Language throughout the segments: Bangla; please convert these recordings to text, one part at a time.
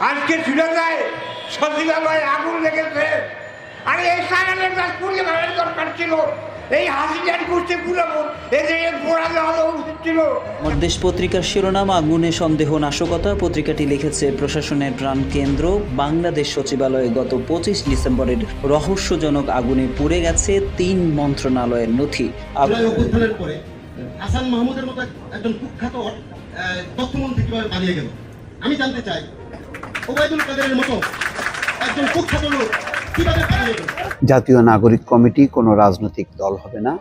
আজকে যায় সচিবালয়ে আগুন লেগেছে। আরে এই সাগানের কাজ পুড়িয়ে মারার দরকার ছিল। এই হাসিটার করতে পুরাবো এদের পোড়া দেওয়া উচিত ছিল। দেশ পত্রিকার শিরোনাম আগুনে সন্দেহ নাশকতা। পত্রিকাটি লিখেছে প্রশাসনের প্রাণকেন্দ্র বাংলাদেশ সচিবালয়ে গত পঁচিশ ডিসেম্বরের রহস্যজনক আগুনে পুড়ে গেছে তিন মন্ত্রণালয়ের নথি। আগ- অভ্যুত্থানের পরে হাসান মাহমুদের মতো একজন কুখ্যাত তথ্যমন্ত্রী কীভাবে পালিয়ে গেল? আমি জানতে চাই জাতীয় নাগরিক কমিটি কোনো রাজনৈতিক দল হবে না।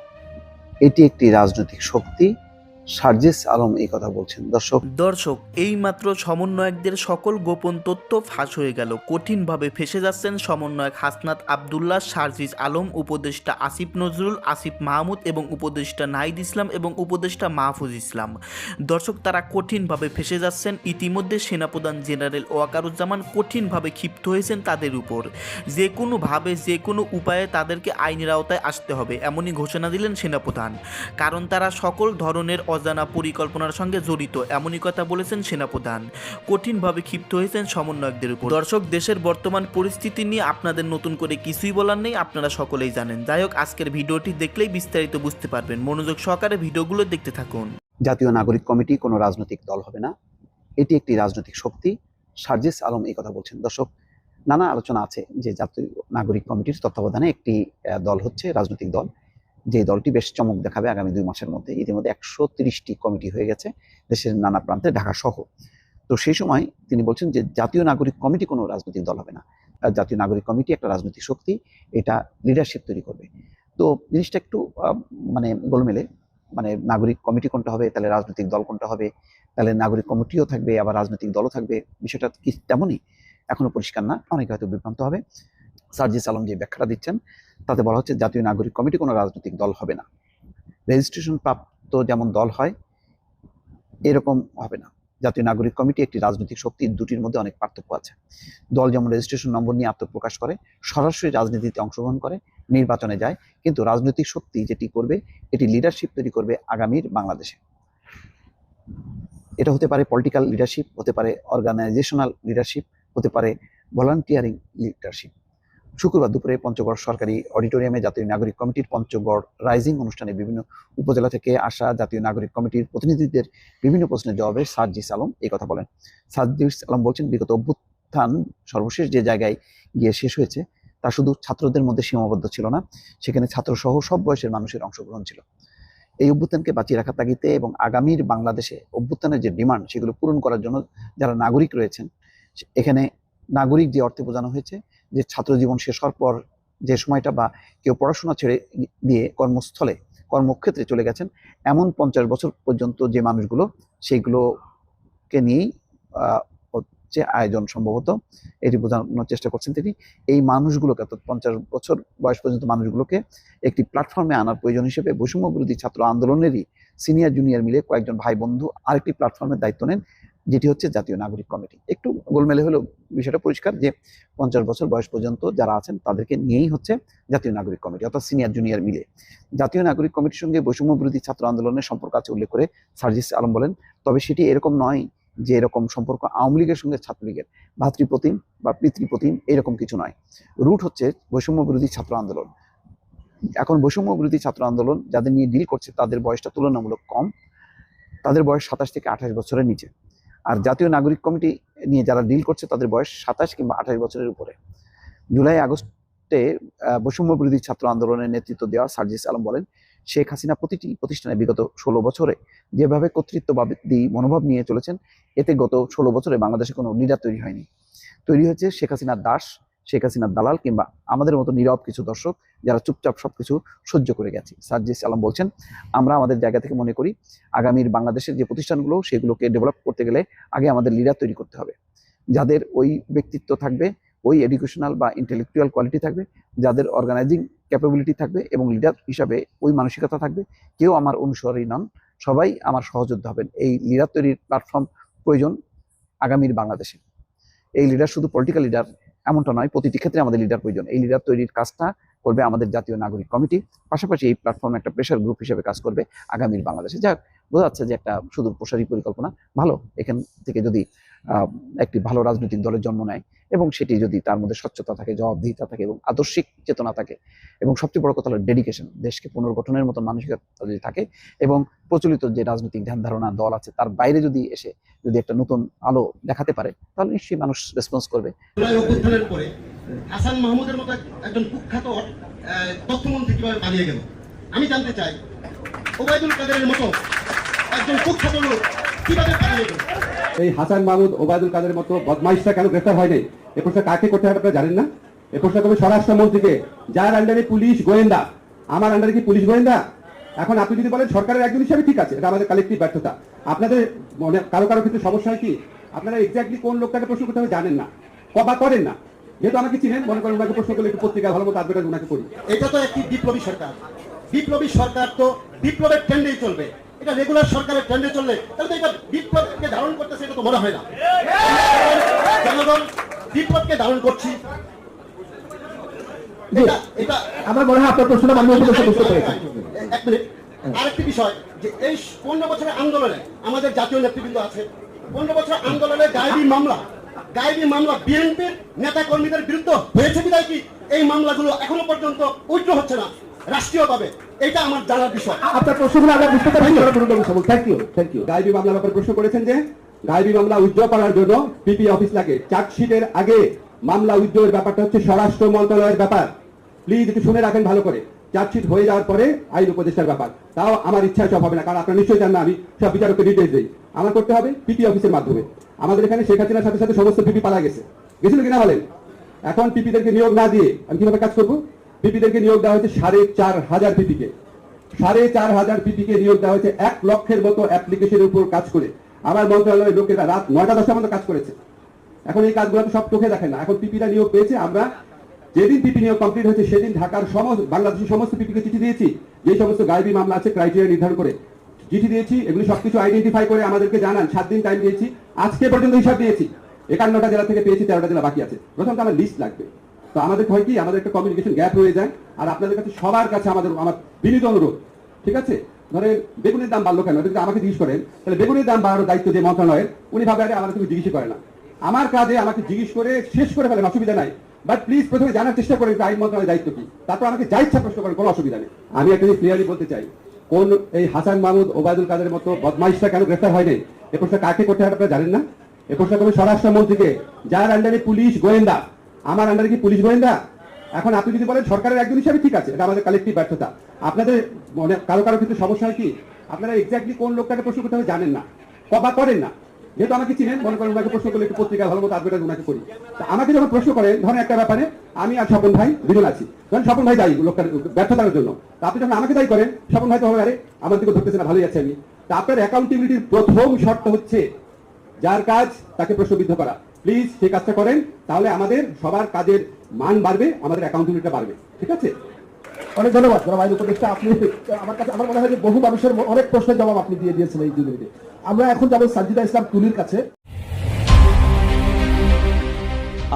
এটি একটি রাজনৈতিক শক্তি। সার্জিস আলম এই কথা বলছেন। দর্শক দর্শক, এইমাত্র সমন্বয়কদের সকল গোপন তথ্য ফাঁস হয়ে গেল। কঠিনভাবে ফেসে যাচ্ছেন সমন্বয়ক হাসনাত আবদুল্লাহ, সার্জিস আলম, উপদেষ্টা আসিফ নজরুল, আসিফ মাহমুদ এবং উপদেষ্টা নাহিদ ইসলাম এবং উপদেষ্টা মাহফুজ ইসলাম। দর্শক, তারা কঠিনভাবে ফেসে যাচ্ছেন। ইতিমধ্যে সেনাপ্রধান জেনারেল ওয়াকারুজ্জামান কঠিনভাবে ক্ষিপ্ত হয়েছেন তাদের উপর। যে কোনোভাবে যে কোনো উপায়ে তাদেরকে আইনের আওতায় আসতে হবে, এমনই ঘোষণা দিলেন সেনাপ্রধান। কারণ তারা সকল ধরনের অজানা পরিকল্পনার সঙ্গে জড়িত, এমনই কথা বলেছেন সেনাপ্রধান। কঠিনভাবে ক্ষিপ্ত হয়েছেন সমন্বয়কদের উপর। দর্শক, দেশের বর্তমান পরিস্থিতি নিয়ে আপনাদের নতুন করে কিছুই বলার নেই, আপনারা সকলেই জানেন। যাই হোক, আজকের ভিডিওটি দেখলেই বিস্তারিত বুঝতে পারবেন। মনোযোগ সহকারে ভিডিওগুলো দেখতে থাকুন। জাতীয় নাগরিক কমিটি কোনো রাজনৈতিক দল হবে না। এটি একটি রাজনৈতিক শক্তি। সার্জিস আলম এই কথা বলছেন। দর্শক, নানা আলোচনা আছে যে জাতীয় নাগরিক কমিটির তত্ত্বাবধানে একটি দল হচ্ছে রাজনৈতিক দল। যে দলটি বেশ চমক দেখাবে আগামী দুই মাসের মধ্যে, ইতিমধ্যে একশো তিরিশটি কমিটি হয়ে গেছে দেশের নানা প্রান্তে, ঢাকা সহ। তো সেই সময় তিনি বলছেন যে জাতীয় নাগরিক কমিটি কোনো রাজনৈতিক দল হবে না। জাতীয় নাগরিক কমিটি একটা রাজনৈতিক শক্তি, এটা লিডারশিপ তৈরি করবে। তো জিনিসটা একটু মানে গোলমেলে মানে নাগরিক কমিটি কোনটা হবে, তাহলে রাজনৈতিক দল কোনটা হবে, তাহলে নাগরিক কমিটিও থাকবে, আবার রাজনৈতিক দলও থাকবে, বিষয়টা কি তেমনই এখনও পরিষ্কার না, অনেকে হয়তো বিভ্রান্ত হবে। সার্জিস আলম যে ব্যাখ্যাটা দিচ্ছেন তাতে বলা হচ্ছে জাতীয় নাগরিক কমিটি কোনো রাজনৈতিক দল হবে না। রেজিস্ট্রেশন প্রাপ্ত যেমন দল হয়, এরকম হবে না। জাতীয় নাগরিক কমিটি একটি রাজনৈতিক শক্তি, দুটির মধ্যে অনেক পার্থক্য আছে। দল যেমন রেজিস্ট্রেশন নম্বর নিয়ে আত্মপ্রকাশ করে, সরাসরি রাজনীতিতে অংশগ্রহণ করে, নির্বাচনে যায়, কিন্তু রাজনৈতিক শক্তি যেটি করবে, এটি লিডারশিপ তৈরি করবে আগামীর বাংলাদেশে। এটা হতে পারে পলিটিক্যাল লিডারশিপ হতে পারে অর্গানাইজেশনাল লিডারশিপ হতে পারে ভলান্টিয়ারিং লিডারশিপ শুক্রবার দুপুরে পঞ্চগড় সরকারি অডিটোরিয়ামে জাতীয় নাগরিক কমিটির পঞ্চগড় রাইজিং অনুষ্ঠানে বিভিন্ন উপজেলা থেকে আসা জাতীয় নাগরিক কমিটির প্রতিনিধিদের বিভিন্ন প্রশ্নের জবাবে সার্জিস আলম এই কথা বলেন। সার্জিস আলম বলছেন, বিগত অভ্যুত্থান সর্বশেষ যে জায়গায় গিয়ে শেষ হয়েছে, তা শুধু ছাত্রদের মধ্যে সীমাবদ্ধ ছিল না, সেখানে ছাত্রসহ সব বয়সের মানুষের অংশগ্রহণ ছিল। এই অভ্যুত্থানকে বাঁচিয়ে রাখার তাগিতে এবং আগামীর বাংলাদেশে অভ্যুত্থানের যে ডিমান্ড, সেগুলো পূরণ করার জন্য যারা নাগরিক রয়েছেন, এখানে নাগরিক যে অর্থে বোঝানো হয়েছে যে ছাত্র জীবন শেষ হওয়ার পর যে সময়টা বা কেউ পড়াশোনা ছেড়ে দিয়ে কর্মস্থলে, কর্মক্ষেত্রে চলে গেছেন, এমন পঞ্চাশ বছর পর্যন্ত যে মানুষগুলো সেইগুলোকে নিয়েই হচ্ছে আয়োজন সম্ভবত। এটি বোঝানোর চেষ্টা করছেন তিনি। এই মানুষগুলোকে অর্থাৎ পঞ্চাশ বছর বয়স পর্যন্ত মানুষগুলোকে একটি প্ল্যাটফর্মে আনার প্রয়োজন হিসেবে বৈষম্য বিরোধী ছাত্র আন্দোলনেরই সিনিয়র, জুনিয়র মিলে কয়েকজন ভাই বন্ধু আরেকটি প্ল্যাটফর্মের দায়িত্ব নেন। যেটি হচ্ছে জাতীয় নাগরিক কমিটি। একটু গোলমেলে হলেও বিষয়টা পরিষ্কার যে পঞ্চাশ বছর বয়স পর্যন্ত যারা আছেন তাদেরকে নিয়েই হচ্ছে জাতীয় নাগরিক কমিটি, অর্থাৎ সিনিয়র জুনিয়র মিলে। জাতীয় নাগরিক কমিটির সঙ্গে বৈষম্য বিরোধী ছাত্র আন্দোলনের সম্পর্ক আছে উল্লেখ করে সার্জিস আলম বলেন, তবে সেটি এরকম নয় যে এরকম সম্পর্ক আওয়ামী লীগের সঙ্গে ছাত্রলীগের। ভাতৃপ্রতিম বা পিতৃপ্রতিম এরকম কিছু নয়। রুট হচ্ছে বৈষম্য বিরোধী ছাত্র আন্দোলন। এখন বৈষম্য বিরোধী ছাত্র আন্দোলন যাদের নিয়ে ডিল করছে তাদের বয়সটা তুলনামূলক কম। তাদের বয়স সাতাশ থেকে আঠাশ বছরের নিচে। আর জাতীয় নাগরিক কমিটি নিয়ে যারা ডিল করছে, তাদের বয়স সাতাশ কিংবা আঠাশ বছরের উপরে। জুলাই আগস্টে বৈষম্য বিরোধী ছাত্র আন্দোলনের নেতৃত্ব দেওয়া সার্জিস আলম বলেন, শেখ হাসিনা প্রতিটি প্রতিষ্ঠানে বিগত ষোলো বছরে যেভাবে কর্তৃত্ববাদী মনোভাব নিয়ে চলেছেন, এতে গত ষোলো বছরে বাংলাদেশে কোনো লিডার তৈরি হয়নি। তৈরি হয়েছে শেখ হাসিনার দাস শেখ হাসিনার দালাল কিংবা আমাদের মতো নীরব কিছু দর্শক যারা চুপচাপ সবকিছু সহ্য করে গেছে। সার্জিস আলম বলছেন, আমরা আমাদের জায়গা থেকে মনে করি আগামীর বাংলাদেশের যে প্রতিষ্ঠানগুলো সেগুলোকে ডেভেলপ করতে গেলে আগে আমাদের লিডার তৈরি করতে হবে। যাদের ওই ব্যক্তিত্ব থাকবে, ওই এডুকেশনাল বা ইন্টেলেকচুয়াল কোয়ালিটি থাকবে, যাদের অর্গানাইজিং ক্যাপাবিলিটি থাকবে এবং লিডার হিসাবে ওই মানসিকতা থাকবে, কেউ আমার অনুসারী নন, সবাই আমার সহযোদ্ধা হবেন। এই লিডার তৈরির প্ল্যাটফর্ম প্রয়োজন আগামীর বাংলাদেশে। এই লিডার শুধু পলিটিক্যাল লিডার এমনটা নয়, প্রতিটি ক্ষেত্রে আমাদের লিডার প্রয়োজন। এই লিডার তৈরির কাজটা করবে আমাদের জাতীয় নাগরিক কমিটি, পাশাপাশি এই প্ল্যাটফর্মে একটা প্রেশার গ্রুপ হিসেবে কাজ করবে আগামীর বাংলাদেশে। যাক, বোঝা যাচ্ছে যে একটা সুদূর প্রসারী পরিকল্পনা ভালো। এখান থেকে যদি একটি ভালো রাজনৈতিক দলের জন্ম নেয় এবং সেটি যদি তার মধ্যে স্বচ্ছতা থাকে, জবাবদিহিতা থাকে এবং আদর্শিক চেতনা থাকে এবং সবচেয়ে বড় কথা হলো ডেডিকেশন দেশকে পুনর্গঠনের মতো মানসিকতা যদি থাকে এবং প্রচলিত যে রাজনৈতিক ধ্যান ধারণা, দল আছে, তার বাইরে যদি এসে যদি একটা নতুন আলো দেখাতে পারে, তাহলে নিশ্চয়ই মানুষ রেসপন্স করবে। আমি জানতে চাই, ওবায়দুল কাদেরের মতো একজন কুখ্যাত লোক কীভাবে পালিয়ে গেল? এই হাসান মাহমুদ ওবায়দুল কাদের মতো বদমাইশটা কেন গ্রেফতার হয়নি এ প্রশ্ন কাকে করতে হবে আপনারা জানেন না? এ প্রশ্ন করবে স্বরাষ্ট্রমন্ত্রীকে যার আন্ডারে পুলিশ গোয়েন্দা। আমার আন্ডারে কি পুলিশ গোয়েন্দা? এখন আপনি যদি বলেন সরকারের একজন হিসাবে ঠিক আছে, এটা আমাদের কালেক্টিভ ব্যর্থতা। আপনাদের মনে, কারও কারও ক্ষেত্রে সমস্যা হয় কি? আপনারা এক্স্যাক্টলি কোন লোকটাকে প্রশ্ন করতে হবে জানেন না। কবা করেন না। যেহেতু আমাকে চিনেন, মনে করেন ওনাকে প্রশ্ন করলে একটু পত্রিকা ভালো মতো আদবেটা ওনাকে করি। এটা তো একটি বিপ্লবী সরকার। বিপ্লবী সরকার তো বিপ্লবের ট্রেন্ডেই চলবে। এটা রেগুলার সরকারের ট্রেন্ডে চললে তাহলে তো এটা বিপ্লবকে ধারণ করতেছে এটা তো মনে হয় না। জনগণ বিপ্লবকে ধারণ করছি। আমার মনে হয় আপনার প্রশ্নটা মাননীয় বুঝতে পেরেছেন। এক মিনিট। আরেকটি বিষয় যে এই পনেরো বছরের আন্দোলনে আমাদের জাতীয় নেতৃবৃন্দ আছে। পনেরো বছরের আন্দোলনে গায়েবী মামলা গায়েবী মামলা বিএনপির নেতা কর্মীদের বিরুদ্ধে হয়েছে বিদায় কি? এই মামলাগুলো এখনও পর্যন্ত উইথড্র হচ্ছে না। রাষ্ট্রীয়ভাবে এটা আমার জানার বিষয়। আপনার প্রশ্নগুলো আমরা বুঝতে থ্যাংক ইউ থ্যাংক ইউ গাইবি ব্যাপারে প্রশ্ন করেছেন যে গাইবি মামলা উইথড্র করার জন্য পিপি অফিস লাগে। চার্জশিটের আগে মামলা উইথড্রের ব্যাপারটা হচ্ছে স্বরাষ্ট্র মন্ত্রণালয়ের ব্যাপার। প্লিজ একটু শুনে রাখেন ভালো করে। চার্জশিট হয়ে যাওয়ার পরে আইন উপদেষ্টার ব্যাপার। তাও আমার ইচ্ছায় সব হবে না কারণ আপনারা নিশ্চয়ই জান না আমি সব বিচারককে ডিটেলস দিই। আমার করতে হবে পিপি অফিসের মাধ্যমে। আমাদের এখানে শেখ হাসিনার সাথে সাথে সমস্ত পিপি পালা গেছে। গেছিল কিনা বলেন? এখন পিপিদেরকে নিয়োগ না দিয়ে আমি কীভাবে কাজ করব? পিপিদেরকে নিয়োগ দেওয়া হয়েছে সাড়ে চার হাজার পিপিকে সাড়ে চার হাজার পিপিকে নিয়োগ দেওয়া হয়েছে এক লক্ষের মতো অ্যাপ্লিকেশনের উপর কাজ করে। আমার মন্ত্রণালয়ের লোকেরা রাত নয়টা দশটার মতো কাজ করেছে। এখন এই কাজগুলো তো সব চোখে দেখে না। এখন পিপিরা নিয়োগ পেয়েছে। আমরা যেদিন পিপি নিয়োগ কমপ্লিট হয়েছে, সেদিন ঢাকার সমস্ত বাংলাদেশের সমস্ত পিপিকে চিঠি দিয়েছি। যে সমস্ত গাইবি মামলা আছে, ক্রাইটেরিয়া নির্ধারণ করে চিঠি দিয়েছি, এগুলি সবকিছু আইডেন্টিফাই করে আমাদেরকে জানান। সাত দিন টাইম দিয়েছি। আজকে পর্যন্ত হিসাব দিয়েছি। একান্নটা জেলা থেকে পেয়েছি, তেরোটা জেলা বাকি আছে। প্রথম তো আমার লিস্ট লাগবে। তো আমাদের হয় কি? আমাদের একটা কমিউনিকেশন গ্যাপ রয়ে যায়। আর আপনাদের কাছে সবার কাছে আমাদের আমার বিনীত অনুরোধ, ঠিক আছে? ধরেন বেগুনের দাম বাড়লো কেন? যদি আমাকে জিজ্ঞেস করেন, তাহলে বেগুনের দাম বাড়ানোর দায়িত্ব যে মন্ত্রণালয়ের, উনি ভাবে, আরে আমার জিজ্ঞেস করে না। আমার কাজে আমাকে জিজ্ঞেস করে শেষ করে ফেলেন, অসুবিধা নাই। বাট প্লিজ প্রথমে জানার চেষ্টা করেন আইন মন্ত্রণালয়ের দায়িত্ব কি। তারপর আমাকে যা ইচ্ছা প্রশ্ন করেন, কোনো অসুবিধা নেই। আমি একটা ক্লিয়ারলি বলতে চাই, কোন এই হাসান মাহমুদ, ওবায়দুল কাদের মতো বদমাইশটা কেন গ্রেফতার হয়নি এ প্রশ্ন কাকে করতে হবে আপনারা জানেন না? এ প্রশ্ন করবে স্বরাষ্ট্রমন্ত্রীকে, যার আন্ডারে পুলিশ গোয়েন্দা। আমার আন্ডারে কি পুলিশ গোয়েন্দা? এখন আপনি যদি বলেন সরকারের একজন হিসাবে ঠিক আছে, এটা আমাদের কালেক্টিভ ব্যর্থতা। আপনাদের মনে, কারও কারও ক্ষেত্রে সমস্যা হয় কি? আপনারা এক্স্যাক্টলি কোন লোকটাকে প্রশ্ন করতে হবে জানেন না কবা করেন না। যেহেতু আমাকে চিনেন, মনে করেন ওনাকে প্রশ্ন করলে একটু পত্রিকা ভালো মতো আদবেটা ওনাকে করি। তা আমাকে যখন প্রশ্ন করেন, ধরেন একটা ব্যাপারে, আমি আর স্বপন ভাই দুজন আছি। ধরেন স্বপন ভাই দায়ী লোকটার ব্যর্থতার জন্য। তা আপনি যখন আমাকে দায়ী করেন, স্বপন ভাই তো হবে আরে, আমার দিকে ধরতেছে না, ভালোই আছে আমি। তা আপনার অ্যাকাউন্টেবিলিটির প্রথম শর্ত হচ্ছে, যার কাজ তাকে প্রশ্নবিদ্ধ করা। প্লিজ সেই কাজটা করেন, তাহলে আমাদের সবার কাজের মান বাড়বে, আমাদের অ্যাকাউন্টেবিলিটিটা বাড়বে। ঠিক আছে? অনেক ধন্যবাদ যারা ভাই উপদেষ্টা। আপনি, আমার কাছে, আমার মনে হয় যে বহু মানুষের অনেক প্রশ্নের জবাব আপনি দিয়ে দিয়েছেন এই দুদিনে আমরা এখন যাব সাজিদা ইসলাম তুলির কাছে।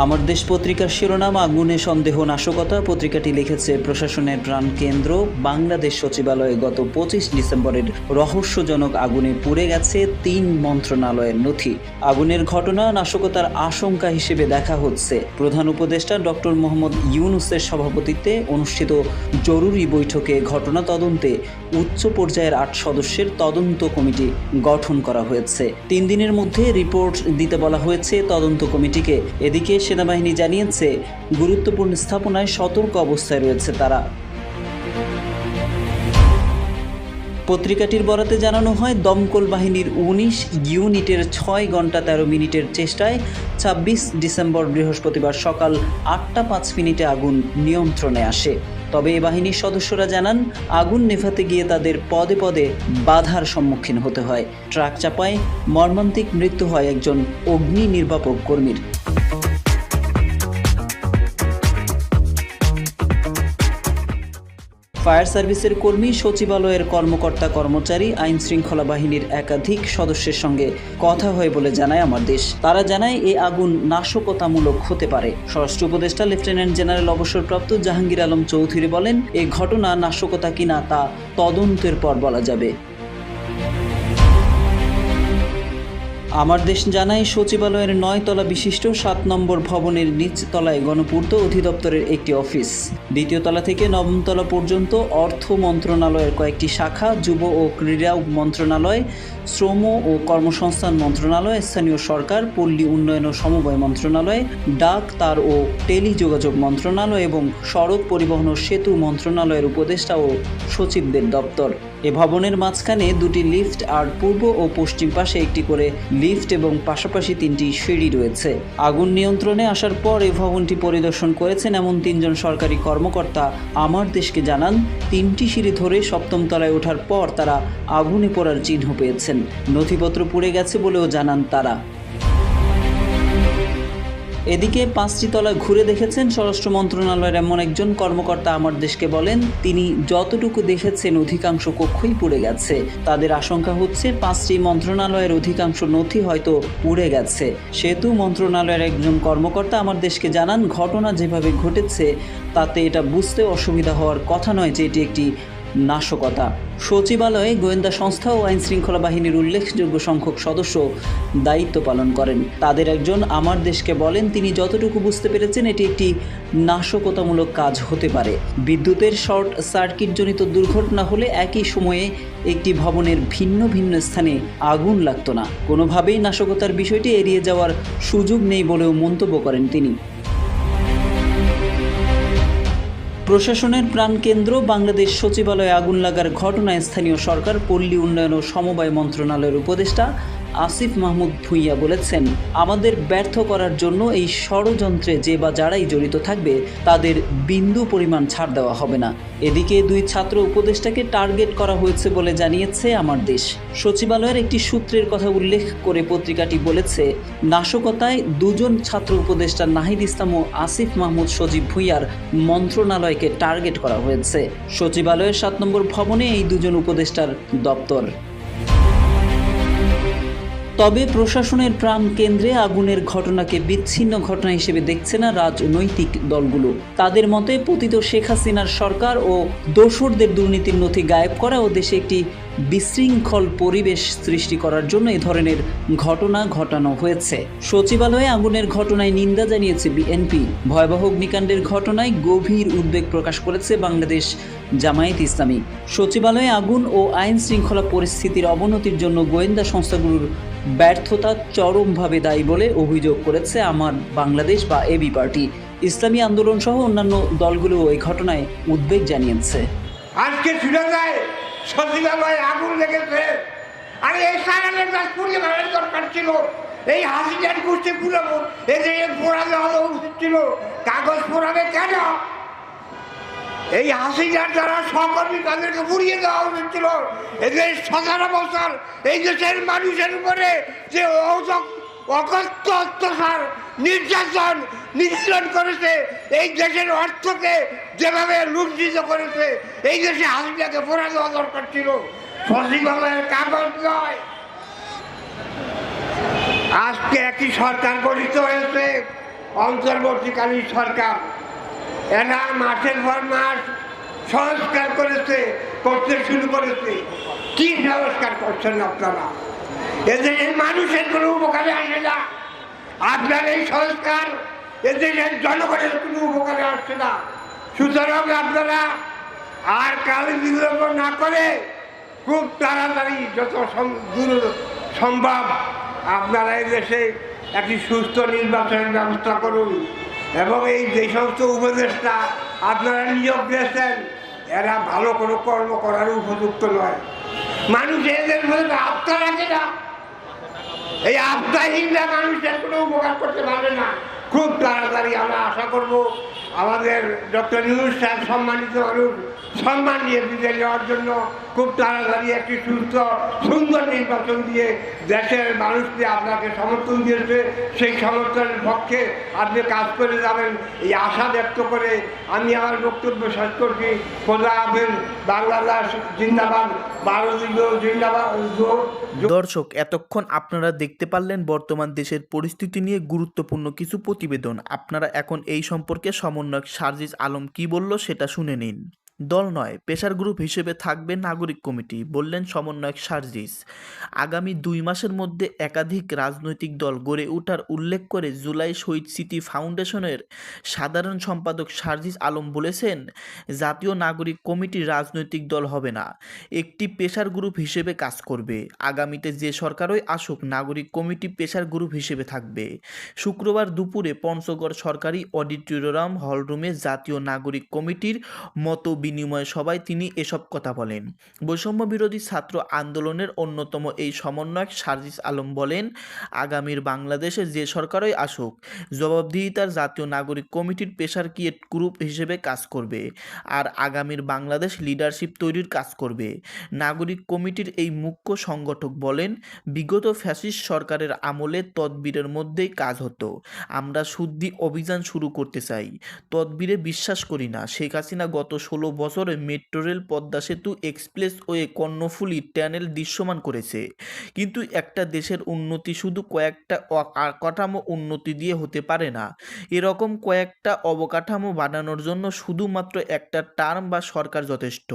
আমার দেশ পত্রিকার শিরোনাম, আগুনে সন্দেহ নাশকতা পত্রিকাটি লিখেছে প্রশাসনের প্রাণ কেন্দ্র। বাংলাদেশ সচিবালয়ে গত পঁচিশ ডিসেম্বরের রহস্যজনক আগুনে পুড়ে গেছে তিন মন্ত্রণালয়ের নথি। আগুনের ঘটনা নাশকতার আশঙ্কা হিসেবে দেখা হচ্ছে। প্রধান উপদেষ্টা ডক্টর মোহাম্মদ ইউনুসের সভাপতিত্বে অনুষ্ঠিত জরুরি বৈঠকে ঘটনা তদন্তে উচ্চ পর্যায়ের আট সদস্যের তদন্ত কমিটি গঠন করা হয়েছে। তিন দিনের মধ্যে রিপোর্ট দিতে বলা হয়েছে তদন্ত কমিটিকে। এদিকে সেনাবাহিনী জানিয়েছে, গুরুত্বপূর্ণ স্থাপনায় সতর্ক অবস্থায় রয়েছে তারা। পত্রিকাটির বরাতে জানানো হয়, দমকল বাহিনীর উনিশ ইউনিটের ছয় ঘণ্টা তেরো মিনিটের চেষ্টায় ছাব্বিশ ডিসেম্বর বৃহস্পতিবার সকাল আটটা পাঁচ মিনিটে আগুন নিয়ন্ত্রণে আসে। তবে এ বাহিনীর সদস্যরা জানান, আগুন নেভাতে গিয়ে তাদের পদে পদে বাধার সম্মুখীন হতে হয়। ট্রাক চাপায় মর্মান্তিক মৃত্যু হয় একজন অগ্নি নির্বাপক কর্মীর। ফায়ার সার্ভিসের কর্মী, সচিবালয়ের কর্মকর্তা, কর্মচারী, আইন শৃঙ্খলা বাহিনীর একাধিক সদস্যের সঙ্গে কথা হয় বলে জানায় আমার দেশ। তারা জানায় এই আগুন নাশকতামূলক হতে পারে। স্বরাষ্ট্র উপদেষ্টা লেফটেন্যান্ট জেনারেল অবসরপ্রাপ্ত জাহাঙ্গীর আলম চৌধুরী বলেন এই ঘটনা নাশকতা কিনা তা তদন্তের পর বলা যাবে। আমার দেশ জানায়, সচিবালয়ের নয় তলা বিশিষ্ট সাত নম্বর ভবনের নিচ তলায় গণপূর্ত অধিদপ্তরের একটি অফিস। দ্বিতীয় তলা থেকে নবম তলা পর্যন্ত অর্থ মন্ত্রণালয়ের কয়েকটি শাখা, যুব ও ক্রীড়া মন্ত্রণালয় শ্রম ও কর্মসংস্থান মন্ত্রণালয়, স্থানীয় সরকার, পল্লী উন্নয়ন ও সমবায় মন্ত্রণালয়, ডাক, তার ও টেলিযোগাযোগ মন্ত্রণালয় এবং সড়ক পরিবহন ও সেতু মন্ত্রণালয়ের উপদেষ্টা ও সচিবদের দপ্তর। এ ভবনের মাঝখানে দুটি লিফট আর পূর্ব ও পশ্চিম পাশে একটি করে লিফট এবং পাশাপাশি তিনটি সিঁড়ি রয়েছে। আগুন নিয়ন্ত্রণে আসার পর এ ভবনটি পরিদর্শন করেছেন এমন তিনজন সরকারি কর্মকর্তা। আমার দেশকে জানান, তিনটি সিঁড়ি ধরে সপ্তম তলায় ওঠার পর তারা আগুনে পড়ার চিহ্ন পেয়েছেন নথিপত্র পুড়ে গেছে বলেও জানান তারা। এদিকে পাঁচটি তলা ঘুরে দেখেছেন স্বরাষ্ট্র মন্ত্রণালয়ের এমন একজন কর্মকর্তা। আমার দেশকে বলেন, তিনি যতটুকু দেখেছেন অধিকাংশ কক্ষই পুড়ে গেছে। তাদের আশঙ্কা হচ্ছে পাঁচটি মন্ত্রণালয়ের অধিকাংশ নথি হয়তো পুড়ে গেছে। সেতু মন্ত্রণালয়ের একজন কর্মকর্তা আমার দেশকে জানান, ঘটনা যেভাবে ঘটেছে, তাতে এটা বুঝতে অসুবিধা হওয়ার কথা নয় যে এটি একটি নাশকতা। সচিবালয়ে গোয়েন্দা সংস্থা ও আইন শৃঙ্খলা বাহিনীর উল্লেখযোগ্য সংখ্যক সদস্য দায়িত্ব পালন করেন। তাদের একজন আমার দেশকে বলেন, তিনি যতটুকু বুঝতে পেরেছেন, এটি একটি নাশকতামূলক কাজ হতে পারে। বিদ্যুতের শর্ট সার্কিটজনিত দুর্ঘটনা হলে একই সময়ে একটি ভবনের ভিন্ন ভিন্ন স্থানে আগুন লাগতো না। কোনোভাবেই নাশকতার বিষয়টি এড়িয়ে যাওয়ার সুযোগ নেই বলেও মন্তব্য করেন তিনি। প্রশাসনের প্রাণকেন্দ্র বাংলাদেশ সচিবালয়ে আগুন লাগার ঘটনায় স্থানীয় সরকার, পল্লী উন্নয়ন ও সমবায় মন্ত্রণালয়ের উপদেষ্টা আসিফ মাহমুদ ভুইয়া বলেছেন, আমাদের ব্যর্থ করার জন্য এই ষড়যন্ত্রে যে বা যারাই জড়িত থাকবে, তাদের বিন্দু পরিমাণ ছাড় দেওয়া হবে না। এদিকে দুই ছাত্র উপদেষ্টাকে টার্গেট করা হয়েছে বলে জানিয়েছে আমার দেশ। সচিবালয়ের একটি সূত্রের কথা উল্লেখ করে পত্রিকাটি বলেছে, নাশকতায় দুজন ছাত্র উপদেষ্টা নাহিদ ইসলাম ও আসিফ মাহমুদ সজীব ভুইয়ার মন্ত্রণালয়কে টার্গেট করা হয়েছে। সচিবালয়ের সাত নম্বর ভবনে এই দুজন উপদেষ্টার দপ্তর। তবে প্রশাসনের প্রাণ কেন্দ্রে আগুনের ঘটনাকে বিচ্ছিন্ন ঘটনা হিসেবে দেখছে না রাজনৈতিক দলগুলো। তাদের মতে, পতিত শেখ হাসিনার সরকার ও দোসরদের দুর্নীতির নথি গায়েব করা ও দেশে একটি বিশৃঙ্খল পরিবেশ সৃষ্টি করার জন্য এ ধরনের ঘটনা ঘটানো হয়েছে। সচিবালয়ে আগুনের ঘটনায় নিন্দা জানিয়েছে বিএনপি। ভয়াবহ অগ্নিকাণ্ডের ঘটনায় গভীর উদ্বেগ প্রকাশ করেছে বাংলাদেশ জামায়াত ইসলামী। সচিবালয়ে আগুন ও আইন শৃঙ্খলা পরিস্থিতির অবনতির জন্য গোয়েন্দা সংস্থাগুলোর ব্যর্থতা চরমভাবে দায়ী বলে অভিযোগ করেছে আমার বাংলাদেশ বা এবি পার্টি। ইসলামী আন্দোলন সহ অন্যান্য দলগুলো এই ঘটনায় উদ্বেগ জানিয়েছে। আজকে যায় সচিবালয়ে আগুন লেগেছে। আরে এই গাছ পুড়িয়ে ফেলার দরকার ছিল। এই হাসিজার গোষ্ঠী পুরাবো এদের পোড়ানো হলো উচিত ছিল, কাগজ পোড়াবে কেন? এই হাসিজার যারা সহকর্মী তাদেরকে পুড়িয়ে দেওয়া হয়েছিল। ছিল এদের সতেরো বছর এই দেশের মানুষের উপরে যে অকথ্য অত্যাচার, নির্যাতন নির্যাতন করেছে, এই দেশের অর্থকে যেভাবে লুণ্ঠিত করেছে, এই দেশে হাসিটাকে পোড়া দেওয়া দরকার ছিল। সচিবালয়ের কাগজ নয়। আজকে একটি সরকার গঠিত হয়েছে। অন্তর্বর্তীকালীন সরকার। এরা মাসের পর মাস সংস্কার করেছে, করতে শুরু করেছে। কি সংস্কার করছেন আপনারা? এদেশের মানুষের কোনো উপকারে আসে না। আপনার এই সংস্কার এদেশের জনগণের কোনো উপকারে আসছে না। সুতরাং আপনারা আর কাল বিলম্ব না করে খুব তাড়াতাড়ি যত দূর সম্ভব আপনারা এই দেশে একটি সুস্থ নির্বাচনের ব্যবস্থা করুন। এবং এই যে সমস্ত উপদেষ্টা আপনারা নিয়োগ দিয়েছেন, এরা ভালো কোনো কর্ম করার উপযুক্ত নয়। মানুষ এদের মধ্যে আত্মা রাখে না। এই আত্মাহীনরা মানুষের কোনো উপকার করতে পারবে না। খুব তাড়াতাড়ি আমরা আশা করব আমাদের ডক্টর নিউজ সাহেব সম্মানিত মানুষ সম্মান নিয়ে বিদায় নেওয়ার জন্য খুব তাড়াতাড়ি একটি সুস্থ, সুন্দর নির্বাচন দিয়ে দেশের মানুষকে আপনাকে সমর্থন দিয়েছে। সেই সমর্থনের পক্ষে আপনি কাজ করে যাবেন এই আশা ব্যক্ত করে আমি আমার বক্তব্য শেষ করছি। খোদা হাফেজ, বাংলাদেশ জিন্দাবাদ দর্শক, এতক্ষণ আপনারা দেখতে পারলেন বর্তমান দেশের পরিস্থিতি নিয়ে গুরুত্বপূর্ণ কিছু প্রতিবেদন। আপনারা এখন এই সম্পর্কে সমন্বয়ক সার্জিস আলম কি বলল সেটা শুনে নিন। দল নয়, পেশার গ্রুপ হিসেবে থাকবে নাগরিক কমিটি, বললেন সমন্বয়ক সার্জিস। আগামী দুই মাসের মধ্যে একাধিক রাজনৈতিক দল গড়ে ওঠার উল্লেখ করে জুলাই শহীদ স্মৃতি ফাউন্ডেশনের সাধারণ সম্পাদক সার্জিস আলম বলেছেন, জাতীয় নাগরিক কমিটি রাজনৈতিক দল হবে না, একটি পেশার গ্রুপ হিসেবে কাজ করবে। আগামীতে যে সরকারই আসুক, নাগরিক কমিটি পেশার গ্রুপ হিসেবে থাকবে। শুক্রবার দুপুরে পঞ্চগড় সরকারি অডিটোরিয়াম হলরুমে জাতীয় নাগরিক কমিটির মত বিনিময় সবাই তিনি এসব কথা বলেন। বৈষম্য বিরোধী ছাত্র আন্দোলনের অন্যতম এই সমন্বয়ক সার্জিস আলম বলেন, আগামীর বাংলাদেশে যে সরকারই আসুক, জবাবদিহিতার জাতীয় নাগরিক কমিটির পেশার কিয়েট গ্রুপ হিসেবে কাজ করবে, আর আগামীর বাংলাদেশ লিডারশিপ তৈরির কাজ করবে। নাগরিক কমিটির এই মুখ্য সংগঠক বলেন, বিগত ফ্যাসিস্ট সরকারের আমলে তদবিরের মধ্যেই কাজ হতো। আমরা শুদ্ধি অভিযান শুরু করতে চাই। তদবিরে বিশ্বাস করি না। শেখ হাসিনা গত ষোলো বছরে মেট্রো রেল পদ্মা সেতু, এক্সপ্রেস ওয়ে কর্ণফুলি ট্যানেল দৃশ্যমান করেছে। কিন্তু একটা দেশের উন্নতি শুধু কয়েকটা অকাঠামো উন্নতি দিয়ে হতে পারে না। এরকম কয়েকটা অবকাঠামো বানানোর জন্য শুধুমাত্র একটা টার্ম বা সরকার যথেষ্ট।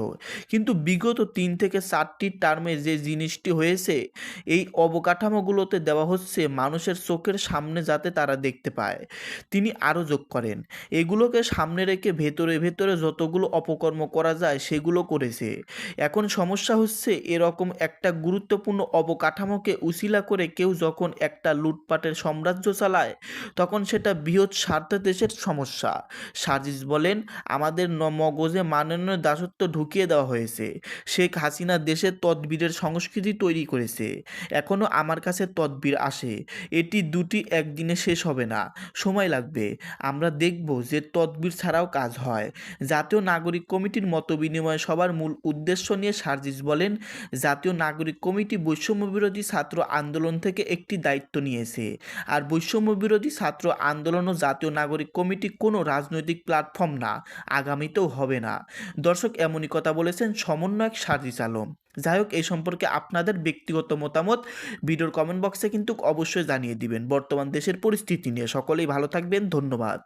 কিন্তু বিগত তিন থেকে চারটি টার্মে যে জিনিসটি হয়েছে, এই অবকাঠামোগুলোতে দেওয়া হচ্ছে মানুষের চোখের সামনে যাতে তারা দেখতে পায়। তিনি আরও যোগ করেন, এগুলোকে সামনে রেখে ভেতরে ভেতরে যতগুলো অপকর্ম করা যায়, সেগুলো করেছে। এখন সমস্যা হচ্ছে এরকম একটা গুরুত্বপূর্ণ অবকাঠামোকে উশিলা করে কেউ যখন একটা লুটপাটের সাম্রাজ্য চালায়, তখন সেটা বৃহৎ স্বার্থ দেশের সমস্যা। সাজিস বলেন, আমাদের মগজে মাননীয় দাসত্ব ঢুকিয়ে দেওয়া হয়েছে। শেখ হাসিনা দেশের তদবিরের সংস্কৃতি তৈরি করেছে। এখনও আমার কাছে তদবির আসে। এটি দুটি একদিনে শেষ হবে না। সময় লাগবে। আমরা দেখব যে তদবির ছাড়াও কাজ হয়। জাতীয় নাগরিক কমিটির মত বিনিময় সবার মূল উদ্দেশ্য নিয়ে সার্জিস বলেন, জাতীয় নাগরিক কমিটি বৈষম্য বিরোধী ছাত্র আন্দোলন থেকে একটি দায়িত্ব নিয়েছে। আর বৈষম্য বিরোধী ছাত্র আন্দোলন ও জাতীয় নাগরিক কমিটি কোনো রাজনৈতিক প্ল্যাটফর্ম না, আগামীতেও হবে না। দর্শক এমনই কথা বলেছেন সমন্বয়ক সার্জিস আলম। যাই হোক এই সম্পর্কে আপনাদের ব্যক্তিগত মতামত ভিডিওর কমেন্ট বক্সে কিন্তু অবশ্যই জানিয়ে দিবেন। বর্তমান দেশের পরিস্থিতি নিয়ে সকলেই ভালো থাকবেন, ধন্যবাদ।